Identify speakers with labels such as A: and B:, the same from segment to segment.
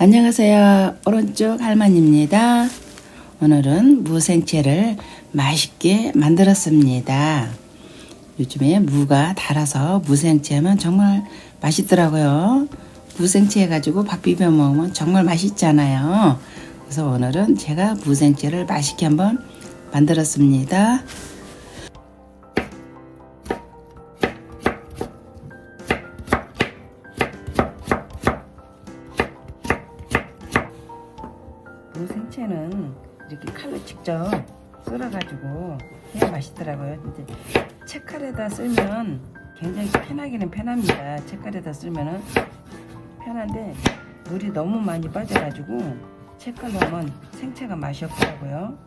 A: 안녕하세요. 오른쪽 할머니입니다. 오늘은 무생채를 맛있게 만들었습니다. 요즘에 무가 달아서 무생채면 정말 맛있더라고요. 무생채 해가지고 밥 비벼 먹으면 정말 맛있잖아요. 그래서 오늘은 제가 무생채를 맛있게 한번 만들었습니다. 무생채는 이렇게 칼로 직접 썰어가지고 해야 맛있더라고요. 근데 채칼에다 쓸면 굉장히 편하기는 편합니다. 채칼에다 쓸면은 편한데 물이 너무 많이 빠져가지고 채칼로 하면 생채가 맛이 없더라고요.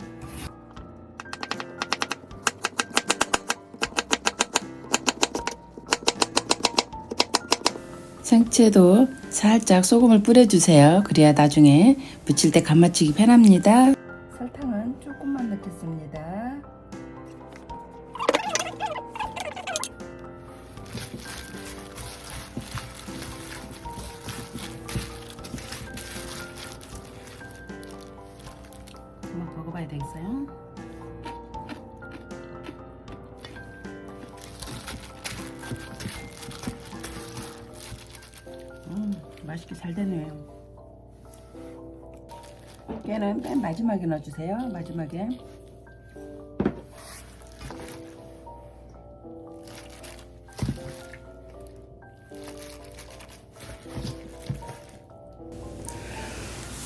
A: 생채도 살짝 소금을 뿌려주세요. 그래야 나중에 무칠 때 간 맞추기 편합니다. 설탕은 조금만 넣겠습니다. 한번 먹어봐야 되겠어요? 맛있게 잘 되네요. 깨는 맨 마지막에 넣어주세요. 마지막에.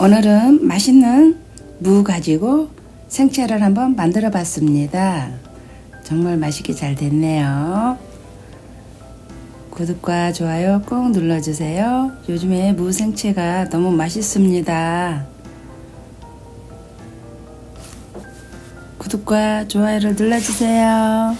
A: 오늘은 맛있는 무 가지고 생채를 한번 만들어 봤습니다. 정말 맛있게 잘 됐네요. 구독과 좋아요 꼭 눌러주세요. 요즘에 무생채가 너무 맛있습니다. 구독과 좋아요를 눌러주세요.